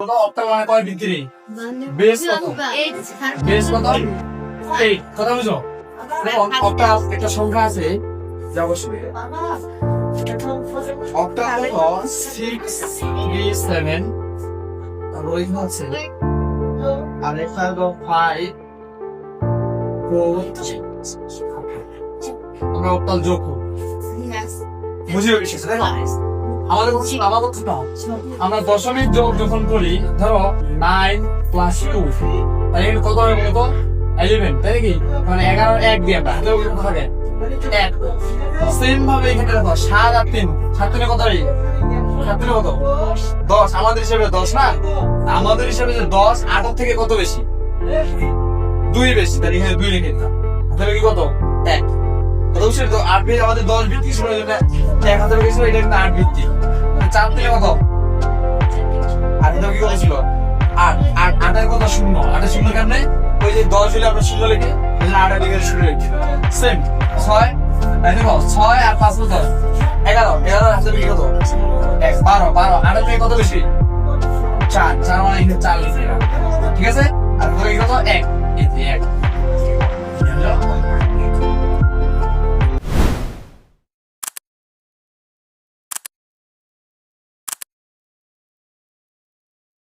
কত অক্টাল মানে কয় ভিত্তি? বেস কত? বেস কত? এইট কথা বুঝো? অক্টাল একটা সংখ্যা আছে যা অবশ্যই অক্টাল কত? সিক্স থ্রি সেভেন তারপর আছে। আর এখানে হলো ফাইভ আমরা অক্টাল যোগ করব। তাই আমাদের আমরা দশমিক যোগ যখন করি ধরো নাইন প্লাস টু তাহলে কত হবে বলতো? তাই নাকি? মানে এগারো এক দিয়ে আমরা থাকে। এক। সেম ভাবে এখানে দেখো সাত আর তিন। সাত তিনে কত হয়? সাত তিনে কত? দশ। আমাদের হিসেবে দশ না? আমাদের হিসেবে যে দশ আটের থেকে কত বেশি? দুই বেশি তাহলে এখানে দুই লিখে দিলাম। তাহলে কি কত? এক। তো, আট বেশি আমাদের দশ ভিত্তি ছিল এটা? এক হাজার বেশি এটা কিন্তু আট ভিত্তি চার দিলে কত? আট হাজার কি কত ছিল? আট আট, আটের কত শূন্য। আটের শূন্য কেন ওই যে দশ হলে আমরা শূন্য লিখি আটের দিকে শূন্য লিখি সেম ছয় দেখো, ছয় আর পাঁচ কত? এগারো এগারো হাজার কি কত? বারো বারো। আটের থেকে কত বেশি? চার চার মানে চার লিখে